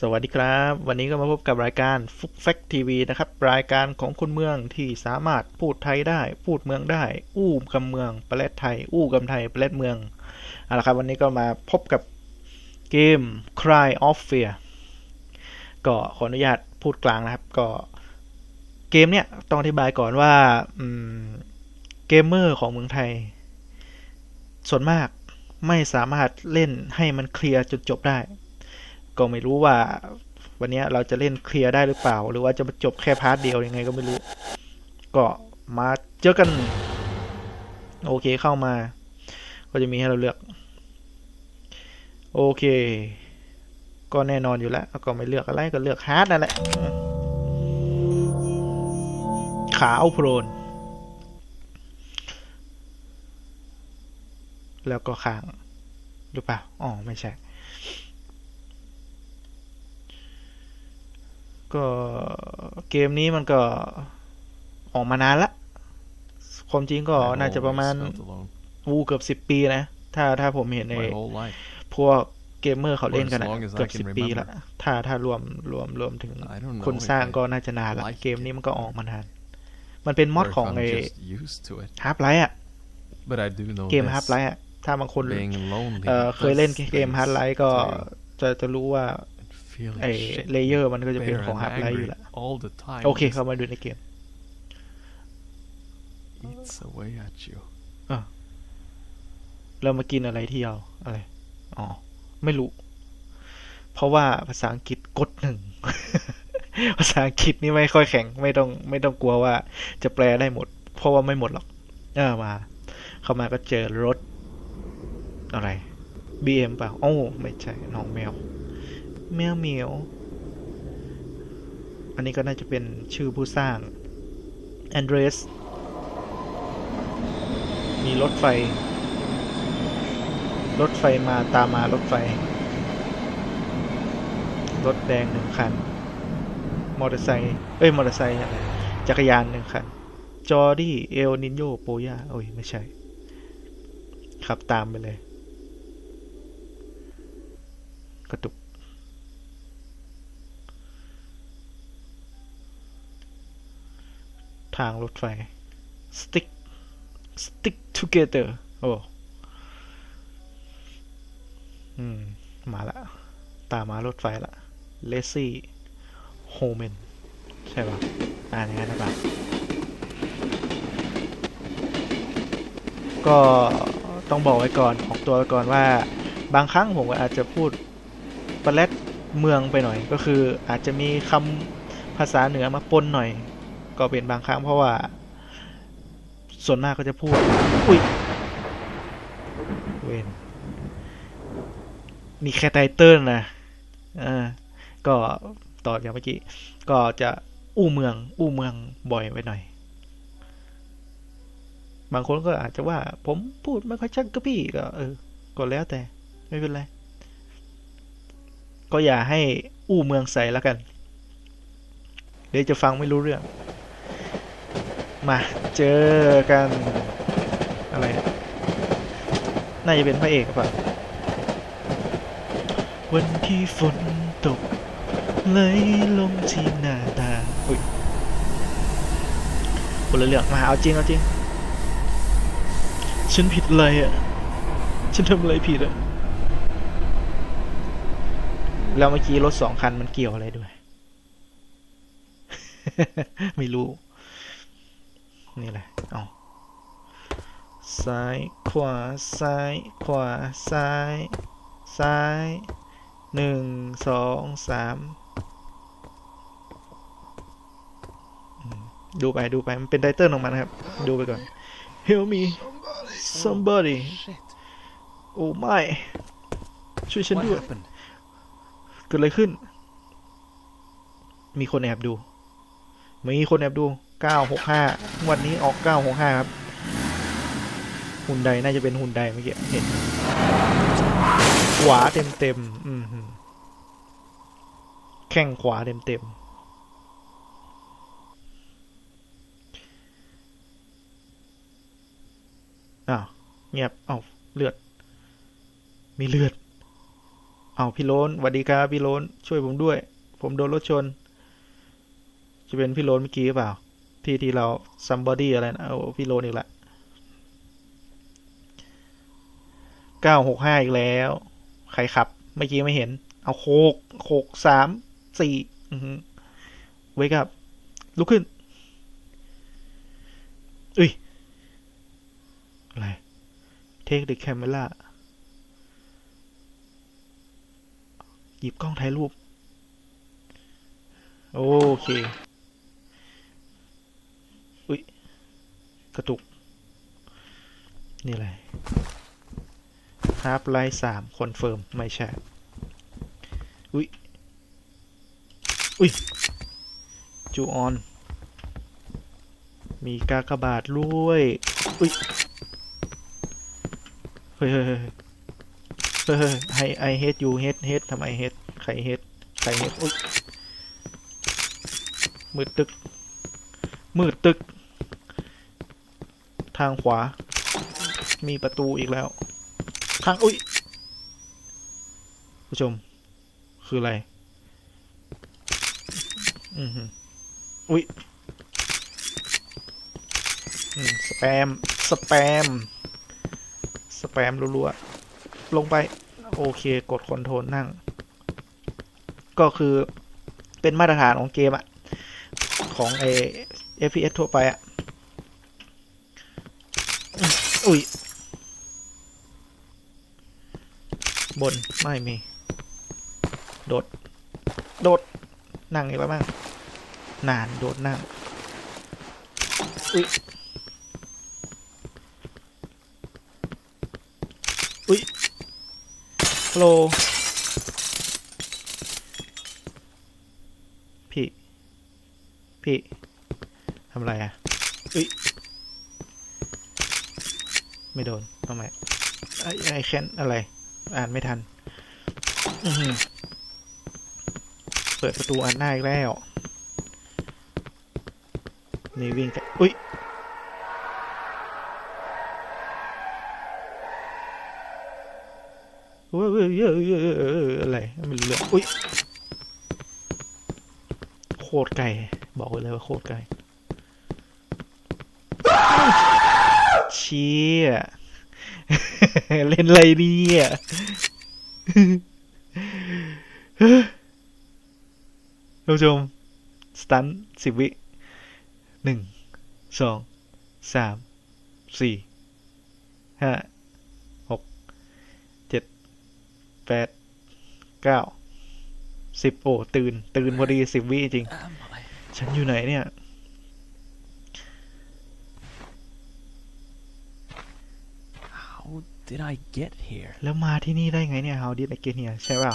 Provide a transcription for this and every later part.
สวัสดีครับ วันนี้ก็มาพบกับรายการฟุกแฟกทีวีนะครับ รายการของคนเมืองที่สามารถพูดไทยได้ พูดเมืองได้ อู้กำเมืองประเทศไทย อู้กำไทยประเทศเมืองเอาละครับ วันนี้ก็มาพบกับเกม Cry of Fear ก็ขออนุญาตพูดกลางนะครับ ก็เกมเนี้ยต้องอธิบายก่อนว่าเกมเมอร์ของเมืองไทย ส่วนมากไม่สามารถเล่นให้มันเคลียร์จนจบได้ ก็ไม่รู้ว่า วันนี้เราจะเล่นเคลียร์ได้หรือเปล่า หรือว่าจะจบแค่พาร์ทเดียวยังไงก็ไม่รู้ ก็มาเจอกัน โอเคเข้ามา ก็จะมีให้เราเลือก โอเค ก็แน่นอนอยู่แล้ว ก็ไม่เลือกอะไรก็เลือกฮาร์ดนั่นแหละ ขาวโพลนแล้วก็ค้างหรือเปล่า อ๋อ ไม่ใช่ ก็เกมนี้มันก็ออกมานานละ ความจริงก็ I've น่าจะประมาณ always felt alone วูเกือบสิบ10ปีนะ ถ้าถ้าผมเห็นใน my whole life. พวกเกมเมอร์เขาเล่นกันอะ For as long as I เกือบ can สิบปีละ remember. ถ้าถ้ารวมรวมรวมถึง I don't know คน if สร้าง I ก็น่าจะนานละ like เกมนี้มันก็ออกมานาน มันเป็นมอด or if ของ I'm ไอ้ just used to it. ฮาร์ปไลท์อะ But I do know เกม this, ฮาร์ปไลท์อะถ้าบางคน being lonely เอ่อเคยเล่น does เกม things ฮาร์ปไลท์ก็ to จะจะรู้ว่า and feeling ไอ้ shit, เลเยอร์มันก็จะเป็น despair ของ and ฮาร์ปไลท์อยู่ angry ละ all the time โอเค just เข้ามาดูในเกม eats away at you. เรามากินอะไรที่เราอะไร อ๋อ ไม่รู้ เพราะว่าภาษาอังกฤษกดหนึ่ง ภาษาอังกฤษนี่ไม่ค่อยแข็ง ไม่ต้องไม่ต้องกลัวว่าจะแปลได้หมด เพราะว่าไม่หมดหรอก เออมา เข้ามาก็เจอรถ อะไร BM เปล่าโอ้ไม่ใช่น้องแมว แมวเหมียว อันนี้ก็น่าจะเป็นชื่อผู้สร้างแอนเดรสมีรถไฟ รถไฟมาตามมารถไฟ รถแดงหนึ่งคัน มอเตอร์ไซค์ เอ้ย มอเตอร์ไซค์อะไรจักรยานหนึ่งคัน จอร์ดี้ เอลนินโย โปยาโอ้ย ไม่ใช่ ขับตามไปเลย กระตุก ทางรถไฟ stick stick together โอ้อืม มาละ ตามมารถไฟละเลซี่โฮเมนใช่ป่ะอ่านอย่างนั้นหรือเปล่าก็ต้องบอกไว้ก่อนออกตัวไว้ก่อนว่าบางครั้งผมอาจจะพูดปลาแรดเมืองไปหน่อย ก็คืออาจจะมีคำภาษาเหนือมาปนหน่อย ก็เป็นบางครั้งเพราะว่า ส่วนมากก็จะพูด อุ้ยเวนมีแค่ไตเติลนะอ่าก็ต่อจากเมื่อกี้ ก็จะอู้เมือง อู้เมืองบ่อยไว้หน่อย บางคนก็อาจจะว่า ผมพูดไม่ค่อยชัดก็พี่ก็เออ ก็แล้วแต่ ไม่เป็นไร ก็อย่าให้อู้เมืองใส่แล้วกัน เดี๋ยวจะฟังไม่รู้เรื่อง มาเจอกันอะไร น่าจะเป็นพระเอกหรือเปล่าวันที่ฝนตกไหลลงที่หน้าตาอุ้ยคนละเรื่องมาเอาจริงเอาจริง ฉันผิดอะไรอะ ฉันทำอะไรผิดอะ แล้วเมื่อกี้รถสองคันมันเกี่ยวอะไรด้วย ไม่รู้ นี่แหละเอาซ้าย ขวา ซ้าย ขวา ซ้าย ซ้ายหนึ่งสองสามอืมดูไปดูไป มันเป็นไตเติ้ลของมันนะครับ ดูไปก่อน Help me somebody Shit. โอ้ไม่ ช่วยฉัน What ด้วย happened? เกิดอะไรขึ้น มีคนแอบดู มีคนแอบดู 965 วันนี้ออก 965 ครับหุ่นใดน่าจะเป็นหุ่นใดเมื่อกี้เห็นขวาเต็มเต็มอืมแข้งขวาเต็มเต็มอ้าวเงียบเอ้าเลือด มีเลือดเอาเอาพี่โลนสวัสดีครับพี่โลนช่วยผมด้วย ผมโดนรถชน จะเป็นพี่โลนเมื่อกี้หรือเปล่า ที่ที่เรา somebody อะไรนะเอาพี่โลนอีกละเก้าหกห้าอีกแล้ว ใครขับ เมื่อกี้ไม่เห็น เอาหกหกสามสี่เวกับลุกขึ้น อุ้ย อะไร take the camera หยิบกล้องถ่ายรูป โอเค อุ้ยกระตุก นี่อะไรฮาร์ปไลท์สามคอนเฟิร์ม ไม่ใช่ อุ้ย อุ้ย จูออน มีกากบาทด้วย อุ้ย เฮ้ยเฮ้ยเฮ้ยเฮ้ไฮไอเฮดยูเฮดเฮดทำไมเฮดใครเฮดใครเฮดอุ้ยมืดตึก มืดตึก ทางขวา มีประตูอีกแล้ว ทาง อุ้ย ผู้ชม คืออะไร อืออุ้ยสแปม สแปม สแปมรัวๆ ลงไป โอเค กดคอนโทรลนั่ง ก็คือเป็นมาตรฐานของเกมอะของไอ FPS ทั่วไปอะอุ้ย บน ไม่มี โดด โดด นั่งอีกแล้วมั้งนาน โดด นั่ง อุ้ย อุ้ยฮัลโหลพี่ พี่ ทำอะไรอะอุ้ยไม่โดนทำไมไอไอแคนอะไร อ่านไม่ทันอือหือเปิดประตูอันหน้าอีกแล้วนี่วิ่งกันอุ้ยเว้ยเว้ยเว้ยเว้ยเว้ยเว้ยอะไรไม่รู้เรื่องอุ้ยโคตรไกลบอกไว้เลยว่าโคตรไกล เชี่ยเล่นอะไรเนี่ยท่านผู้ชม สตันสิบวิหนึ่งสองสามสี่ห้าหกเจ็ดแปดเก้าสิบโอ้ตื่น ตื่นพอดีสิบวิจริง ฉันอยู่ไหนเนี่ย How did I get here? แล้วมาที่นี่ได้ไงเนี่ย How did I get here ใช่เปล่า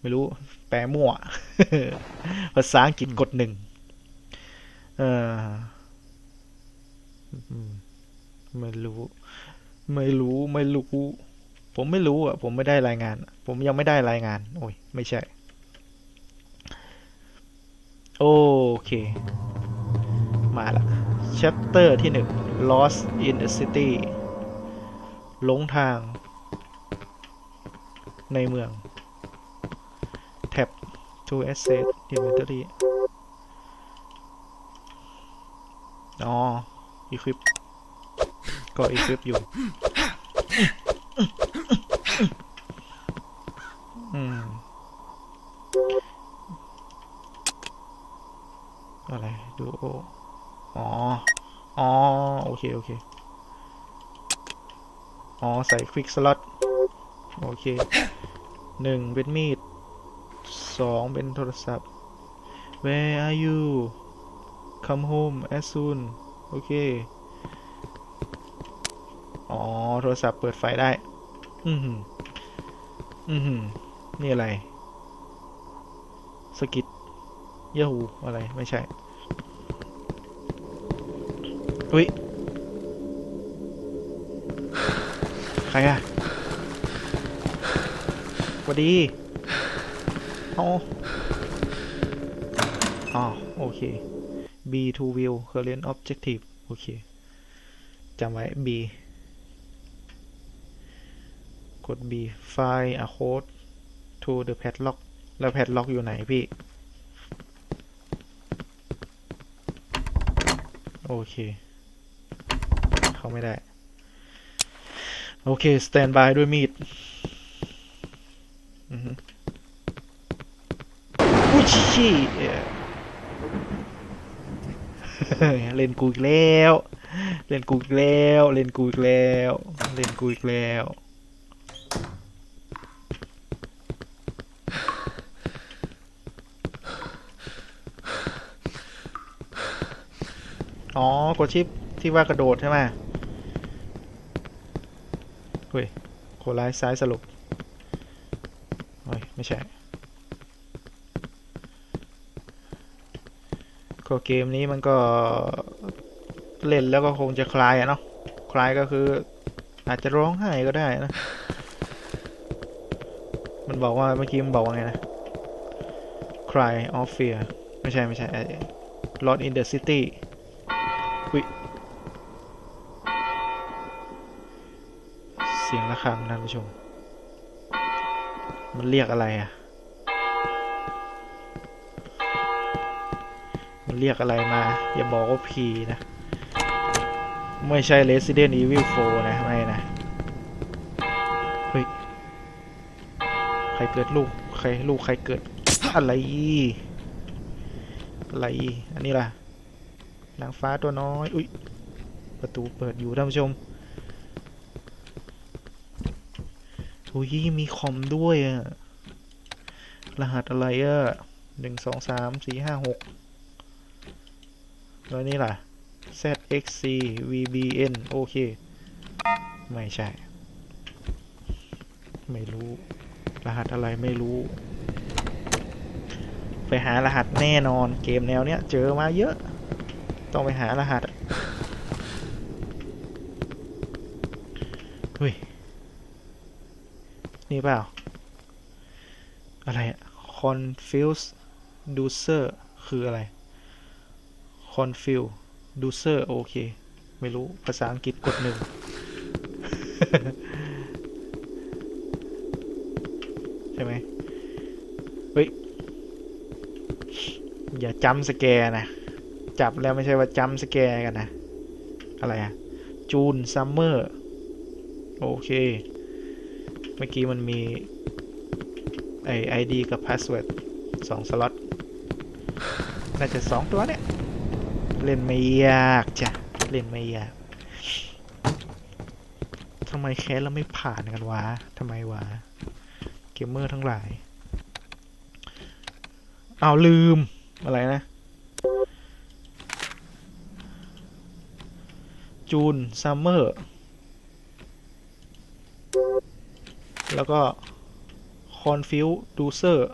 ไม่รู้ แปลมั่ว ภาษาอังกฤษกดหนึ่งเออไม่รู้ ไม่รู้ ไม่รู้ ผมไม่รู้อะ ผมไม่ได้รายงาน ผมยังไม่ได้รายงาน โอ้ย ไม่ใช่ โอเค มาละ chapter ที่หนึ่ง lost in the city หลงทางในเมือง tab to access inventory อ๋อ equip ก็ equip อยู่ อืม อะไร ดูโออ๋อ อ๋อ โอเค โอเค อ๋อ ใส่ควิกสล็อต โอเคหนึ่งเป็นมีดสองเป็นโทรศัพท์ Where are you come home as soon โอเค อ๋อ โทรศัพท์เปิดไฟได้ อือหืออือหือนี่อะไร สกิดยาฮูอะไร ไม่ใช่ อุ้ย รอะสวัสดีอ๋ออ๋อโอเค B to view current objective โอเคจำไว้ B กด B ไฟล์ a code to the padlock แล้ว padlock อยู่ไหนพี่ โอเค เข้าไม่ได้ โอเค สแตนบายด้วยมีดอือฮึอุ้ยชี้เล่นกูอีกแล้ว เล่นกูอีกแล้ว เล่นกูอีกแล้ว เล่นกูอีกแล้ว อ๋อกดชิปที่ว่ากระโดดใช่ไหม เฮ้ยโคร้ายซ้ายสรุปเฮ้ยไม่ใช่ก็เกมนี้มันก็เล่นแล้วก็คงจะคลายอะเนาะคลายก็คือ อาจจะร้องไห้ก็ได้นะ มันบอกว่าเมื่อกี้มันบอกว่าไงนะ cry of fear ไม่ใช่ไม่ใช่ไอ้ Lost in the city อุ๊ย เสียงระฆังท่านผู้ชม มันเรียกอะไรอะ มันเรียกอะไรมา อย่าบอกว่าผีนะ ไม่ใช่ Resident Evil 4 นะ ไม่นะ เฮ้ย ใครเกิดลูก ใครลูกใครเกิด อะไร อะไร อันนี้ล่ะนางฟ้าตัวน้อย อุ้ยประตูเปิดอยู่ท่านผู้ชม โอ้ยมีคอมด้วยอะรหัสอะไรอะหนึ่งสองสามสี่ห้าหกแล้วนี่ล่ะ ZXC VBN โอเค ไม่ใช่ ไม่รู้ รหัสอะไรไม่รู้ ไปหารหัสแน่นอนเกมแนวเนี้ย เจอมาเยอะ ต้องไปหารหัสอะเฮ้ย นี่เปล่า อะไรอะ confuse user คืออะไร confuse user โอเค ไม่รู้ ภาษาอังกฤษกดหนึ่งใช่ไหมเฮ้ย อย่าจำสแกนะ จับแล้วไม่ใช่ว่าจำสแกกันนะ อะไรอะจูนซัมเมอร์ โอเค เมื่อกี้มันมีไอไอดีกับพาสเวิร์ดสองสล็อต น่าจะสองตัวเนี่ย เล่นไม่ยากจ้ะ เล่นไม่ยากทำไมแคสแล้วไม่ผ่านกันวะทำไมวะ เกมเมอร์ทั้งหลาย เอาลืม อะไรนะ จูนซัมเมอร์ แล้วก็คอนฟิวดูเซอร์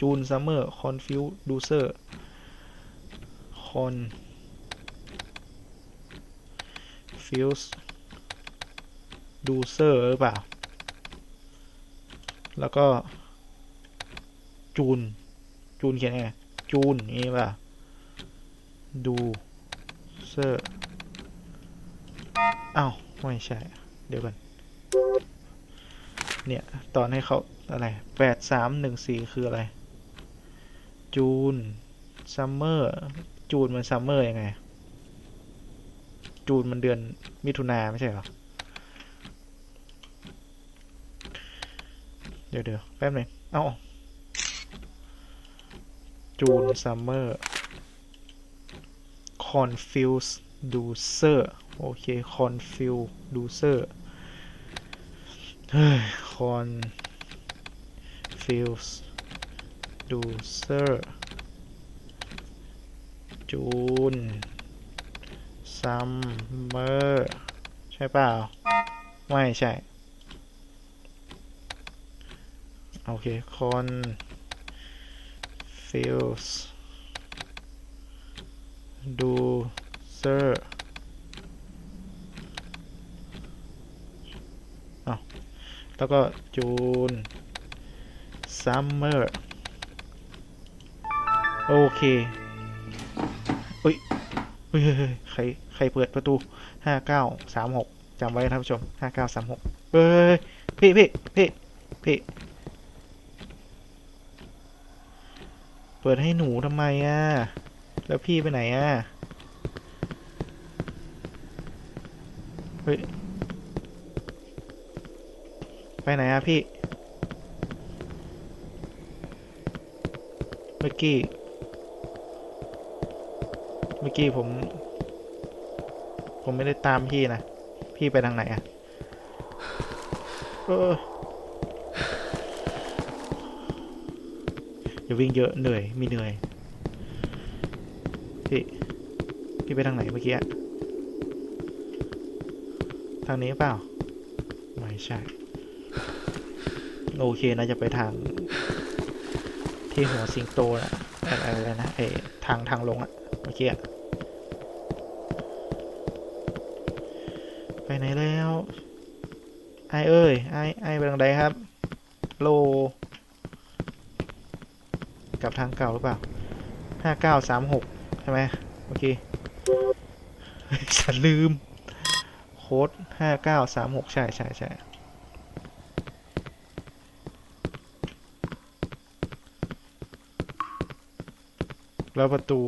จูนซัมเมอร์คอนฟิวดูเซอร์คอนฟิวส์ดูเซอร์หรือเปล่า แล้วก็ จูน จูนเขียนไง จูนอย่างนี้ป่ะดูเซอร์อ้าว ไม่ใช่ เดี๋ยวกัน เนี่ย ตอนให้เขาอะไรแปดสามหนึ่งสี่คืออะไร จูนซัมเมอร์จูนมันซัมเมอร์ยังไง จูนมันเดือนมิถุนาไม่ใช่เหรอ เดี๋ยวเดี๋ยวแป๊บหนึงเอาจูนซัมเมอร์ confuse user โอเค confuse user เคอนฟิลส์ดูเซอร์จูนซัมเมอร์ใช่เปล่า ไม่ใช่ โอเคคอนฟิลส์ดูเซอร์าว แล้วก็จูน summer โอเคเฮ้ยเฮ้ยเฮ้ยเฮ้ยใคร ใครเปิดประตูห้าเก้าสามหกจำไว้ท่านผู้ชมห้าเก้าสามหกเฮ้ยพี่พี่พี่พี่เปิดให้หนูทำไมอะ แล้วพี่ไปไหนอะ เฮ้ย ไปไหนอะพี่เมื่อกี้ เมื่อกี้ผม ผมไม่ได้ตามพี่นะ พี่ไปทางไหนอะเอออย่าวิ่งเยอะเหนื่อย มีเหนื่อย พี่ พี่ไปทางไหนเมื่อกี้อะทางนี้เปล่า ไม่ใช่ โอเคนะจะไปทาง ที่หัวสิงโตนะอะไรอะไรนะไอทางทางลงอะเมื่อกี้อะไปไหนแล้วไอเอ้ยไอไอไปทางใดครับ โลกลับทางเก่าหรือเปล่าห้าเก้าสามหกใช่ไหมโอเคฉันลืม โค้ดห้าเก้าสามหกใช่ใช่ใช่ แล้วประตู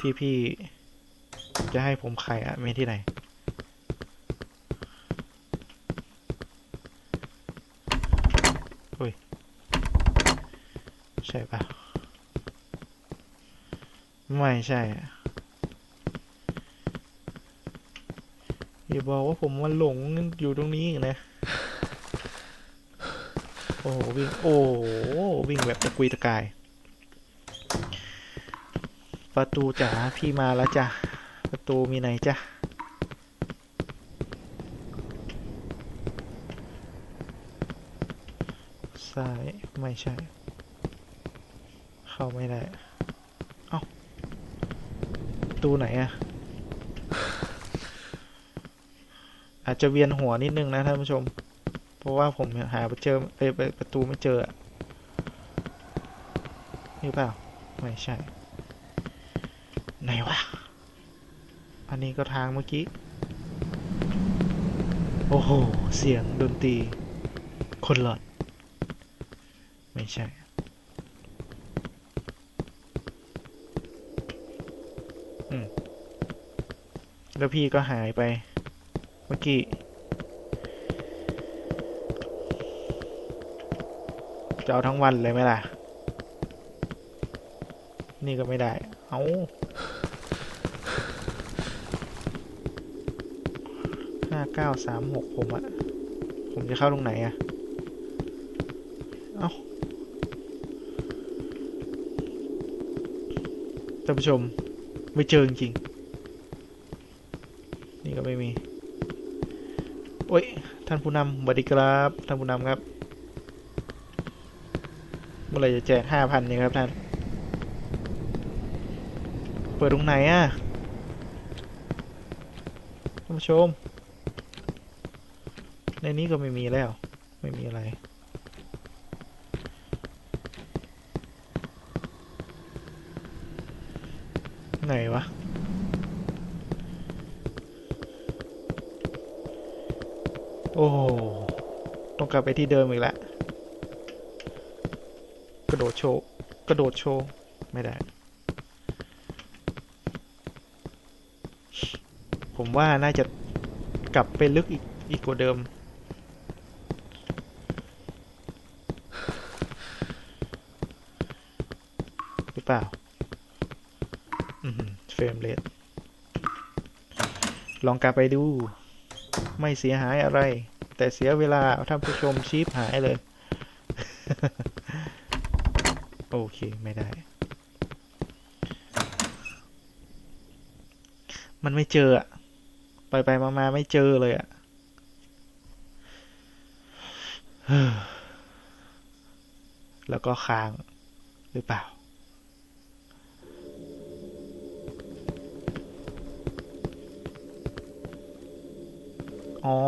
ที่พี่จะให้ผมไขอะมีที่ไหนใช่ปะไม่ใช่อะอย่าบอกว่าผมมาหลงอยู่ตรงนี้อีกนะ โอ้โหวิ่ง โอ้โหวิ่งแบบตะกุยตะกาย ประตูจ๋าพี่มาแล้วจ้ะประตูมีไหนจ้ะซ้ายไม่ใช่ เข้าไม่ได้ เอ้าประตูไหนอะอาจจะเวียนหัวนิดนึงนะท่านผู้ชม เพราะว่าผมหาไปเจอไปประตูไม่เจออะนี่เปล่า ไม่ใช่ ไหนวะ อันนี้ก็ทางเมื่อกี้ โอ้โห เสียงดนตรี คนหลอด ไม่ใช่แล้วพี่ก็หายไป เมื่อกี้ จะเอาทั้งวันเลยไหมล่ะ นี่ก็ไม่ได้ เอา ห้าเก้าสามหกผมอะผมจะเข้าตรงไหนอะเอาท่านผู้ชม ไม่เจอจริงๆนี่ก็ไม่มี โอ้ย ท่านผู้นำสวัสดีครับ ท่านผู้นำครับ เมื่อไรจะแจกห้าพันเนี่ยครับท่าน เปิดตรงไหนอะท่านผู้ชม ในนี้ก็ไม่มีแล้ว ไม่มีอะไร ไหนวะ โอ้โต้องกลับไปที่เดิมอีกแล้ว กระโดดโชว์ กระโดดโชว์ ไม่ได้ผมว่าน่าจะกลับไปลึกอีกอีกกว่าเดิม หรือ เปล่าอืมเฟรมเรทลองกลับไปดู ไม่เสียหายอะไร แต่เสียเวลาท่านผู้ชมชีพหายเลย โอเค ไม่ได้ มันไม่เจออะไปไปมามาไม่เจอเลยอะแล้วก็ค้างหรือเปล่า อ๋อ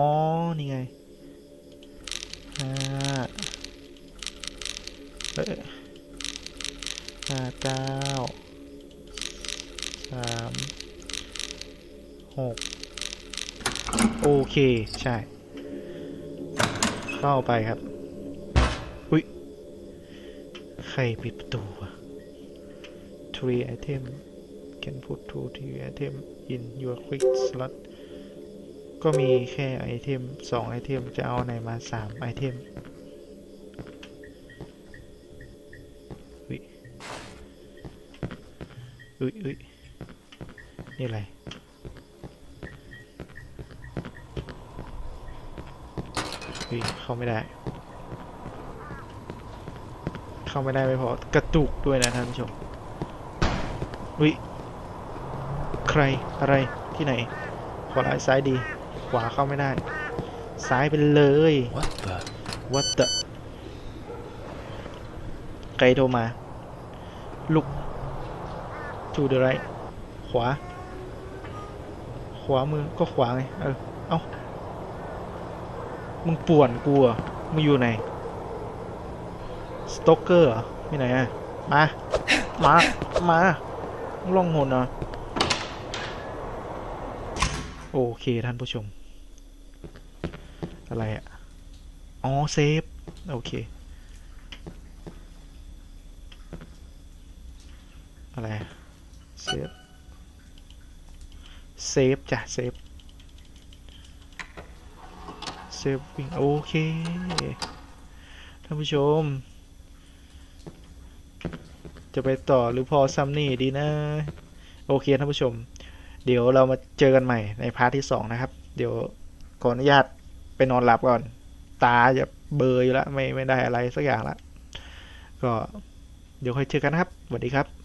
นี่ไงห้าเอ้ยห้าเก้าสามหกโอเค ใช่ เข้าไปครับ อุ้ย ใครปิดประตูอะ three item can put two three item in your quick slot ก็มีแค่ไอเทมสองไอเทม จะเอาไหนมาสามไอเทมอุ้ยอุ้ยอุ้ยนี่อะไรเฮ้ย เข้าไม่ได้ เข้าไม่ได้ไม่พอกระตุกด้วยนะท่านผู้ชมวิใครอะไรที่ไหนขวาร้ายซ้ายดี ขวาเข้าไม่ได้ ซ้ายไปเลย What the? What the ใครโทรมา ลุก to the right ขวา ขวามือก็ขวาไง เออ เอามึงป่วนกูเหรอะมึงอยู่ไหน สโตเกอร์เหรอที่ไหนอะ มา มา มามึงล่องหนเหรอ โอเคท่านผู้ชม อะไรอะอ๋อเซฟ โอเค อะไรเซฟ เซฟจ้ะเซฟ เซฟวิ่งโอเค ท่านผู้ชม จะไปต่อหรือพอซัมนี่ดีนะ โอเคท่านผู้ชม เดี๋ยวเรามาเจอกันใหม่ในพาร์ทที่สองนะครับ เดี๋ยวขออนุญาตไปนอนหลับก่อน ตาจะเบลออยู่แล้วไม่ไม่ได้อะไรสักอย่างละก็เดี๋ยวค่อยเจอกันครับสวัสดีครับ